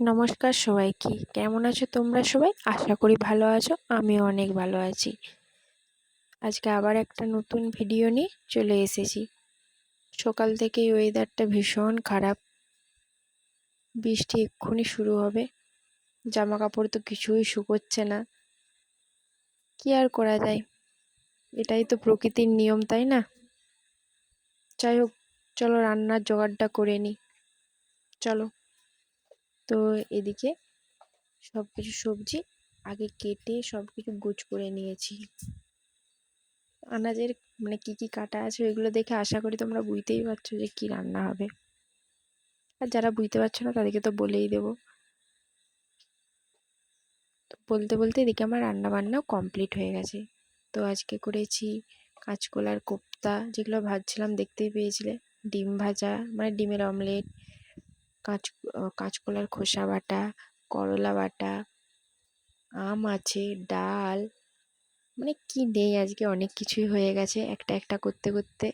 নমস্কার সবাইকে। কেমন আছো তোমরা সবাই? আশা করি ভালো আছো, আমিও অনেক ভালো আছি। আজকে আবার একটা নতুন ভিডিও নিয়ে চলে এসেছি। সকাল থেকেই ওয়েদারটা ভীষণ খারাপ। বৃষ্টি এক্ষুনি শুরু হবে। জামা কাপড় তো কিছুই শুকোচ্ছে না। কি আর করা যায়? এটাই তো প্রকৃতির নিয়ম, তাই না? যাই হোক, চলো রান্নার জোগাড়টা করে নিই। চলো। তো এদিকে সব কিছু সবজি আগে কেটে সব কিছু গুছ করে নিয়েছি। আনাজের মানে কি কি কাটা আছে ওইগুলো দেখে আশা করি তোমরা বুঝতেই পারছ যে কি রান্না হবে। আর যারা বুঝতে পারছ না তাদেরকে তো বলেই দেবো। তো বলতে বলতে এদিকে আমার রান্না বান্নাও কমপ্লিট হয়ে গেছে। তো আজকে করেছি কাঁচকলার কোপ্তা, যেগুলো ভাজছিলাম দেখতেই পেয়েছিলে। ডিম ভাজা মানে ডিমের অমলেট কাঁচ কাঁচকলার খোসা বাটা, করলা বাটা, আম আছে, ডাল মানে কি নেই আজকে? অনেক কিছুই হয়ে গেছে একটা একটা করতে করতে।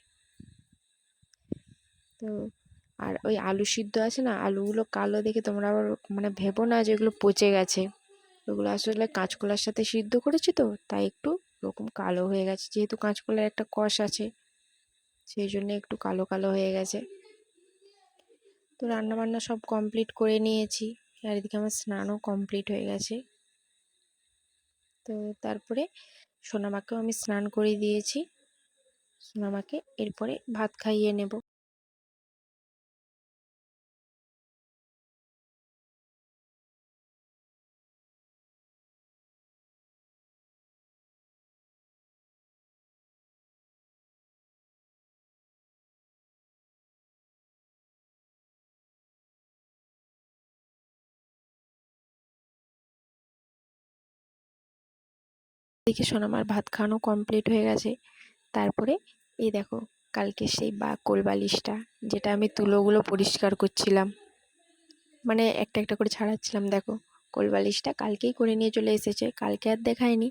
তো, আর ওই আলু সিদ্ধ আছে না, আলুগুলো কালো দেখে তোমরা আবার মানে ভেবো না যে ওগুলো পচে গেছে। ওগুলো আসলে কাঁচকলার সাথে সিদ্ধ করেছি তো, তাই একটু ওরকম কালো হয়ে গেছে। যেহেতু কাঁচকলার একটা কষ আছে, সেই জন্য একটু কালো কালো হয়ে গেছে। তো রান্নাবান্না সব কমপ্লিট করে নিয়েছি। আর এদিকে আমার স্নানও কমপ্লিট হয়ে গেছে। তো তারপরে সোনামাকেও আমি স্নান করে দিয়েছি। সোনামাকে এরপরে ভাত খাইয়ে নেব। দেখে সোনামার ভাত খাওয়ানো কমপ্লিট হয়ে গেছে। তারপরে এই দেখো কালকে সেই বা কোলবালিশটা যেটা আমি তুলোগুলো পরিষ্কার করছিলাম। মানে একটা একটা করে ছাড়াচ্ছিলাম, দেখো। কোলবালিশটা কালকেই করে নিয়ে চলে এসেছে, কালকে আর দেখায়নি।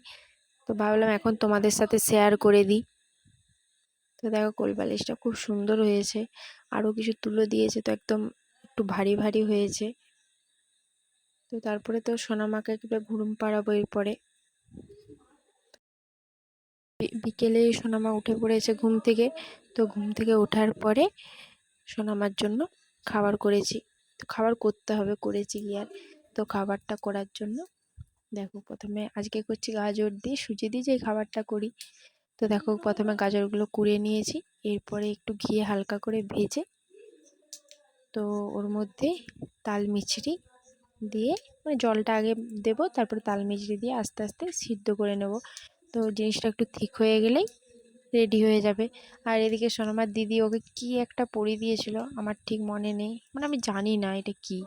তো ভাবলাম এখন তোমাদের সাথে শেয়ার করে দিই। তো দেখো কোলবালিশটা খুব সুন্দর হয়েছে আরও কিছু তুলো দিয়েছে তো একদম একটু ভারী ভারী হয়েছে। তো তারপরে তো সোনামাকে একবার ঘুরুম পাড়াবো এরপরে। বিকেলে সোনামা উঠে পড়েছে ঘুম থেকে। তো ঘুম থেকে ওঠার পরে সোনামার জন্য খাবার করেছি। তো খাবার করতে হবে, করেছি কি আর? তো খাবারটা করার জন্য দেখো প্রথমে আজকে করছি গাজর দিয়ে সুজি দিয়ে যে খাবারটা করি। তো দেখো প্রথমে গাজরগুলো কুড়িয়ে নিয়েছি, এরপরে একটু ঘিয়ে হালকা করে ভেজে তো ওর মধ্যে তাল মিছরি দিয়ে মানে জলটা আগে দেবো, তারপরে তাল মিছরি দিয়ে আস্তে আস্তে সিদ্ধ করে নেব। তো জিনিসটা একটু ঠিক হয়ে গেলেই রেডি হয়ে যাবে। আর এদিকে সোনামার দিদি ওকে কি একটা পরি দিয়েছিল আমার ঠিক মনে নেই। মানে আমি জানি না এটা কি।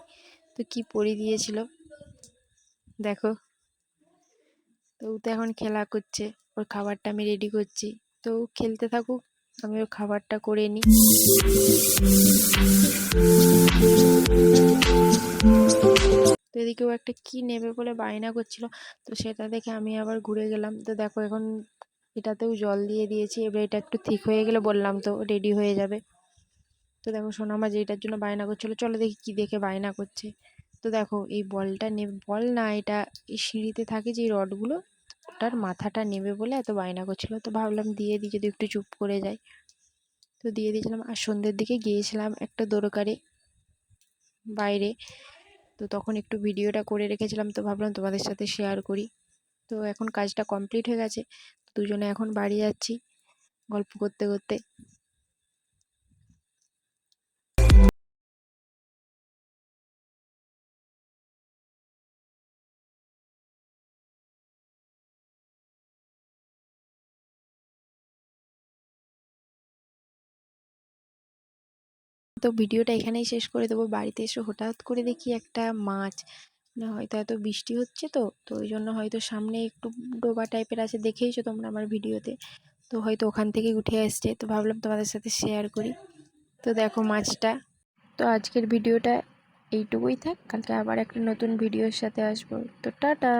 তো কি পরি দিয়েছিল? দেখো। তো ও তো এখন খেলা করছে। ওর খাবারটা আমি রেডি করছি। তো খেলতে থাকুক, আমি ওর খাবারটা করে নিই। তো এদিকেও একটা কি নেবে বলে বায়না করছিল, তো সেটা দেখে আমি আবার ঘুরে গেলাম। তো দেখো এখন এটাতেও জল দিয়ে দিয়েছি, এবার এটা একটু ঠিক হয়ে গেলে বললাম তো রেডি হয়ে যাবে। তো দেখো সোনামা যে এটার জন্য বায়না করছিল, চলো দেখি কি দেখে বায়না করছে। তো দেখো এই বলটা নে, বল না, এটা এই সিঁড়িতে থাকে যে রডগুলো, ওটার মাথাটা নেবে বলে এত বায়না করছিল। তো ভাবলাম দিয়ে দিই, যদি একটু চুপ করে যায় তো দিয়ে দিয়েছিলাম, আর সন্ধ্যের দিকে গিয়েছিলাম একটা দরকারে বাইরে। তো তখন একটু ভিডিওটা করে রেখেছিলাম, তো ভাবলাম তোমাদের সাথে শেয়ার করি। তো এখন কাজটা কমপ্লিট হয়ে গেছে দুজনে এখন বাড়ি যাচ্ছি গল্প করতে করতে। তো ভিডিওটা এখানেই শেষ করে দেবো। বাড়িতে এসে হঠাৎ করে দেখি একটা মাছ হয়তো এত বৃষ্টি হচ্ছে তো তো ওই জন্য হয়তো সামনে একটু ডোবা টাইপের আছে দেখেইছো তোমরা আমার ভিডিওতে। তো হয়তো ওখান থেকেই উঠে আসছে। তো ভাবলাম তোমাদের সাথে শেয়ার করি। তো দেখো মাছটা। তো আজকের ভিডিওটা এইটুকুই থাক। কালকে আবার একটা নতুন ভিডিওর সাথে আসব। তো টাটা!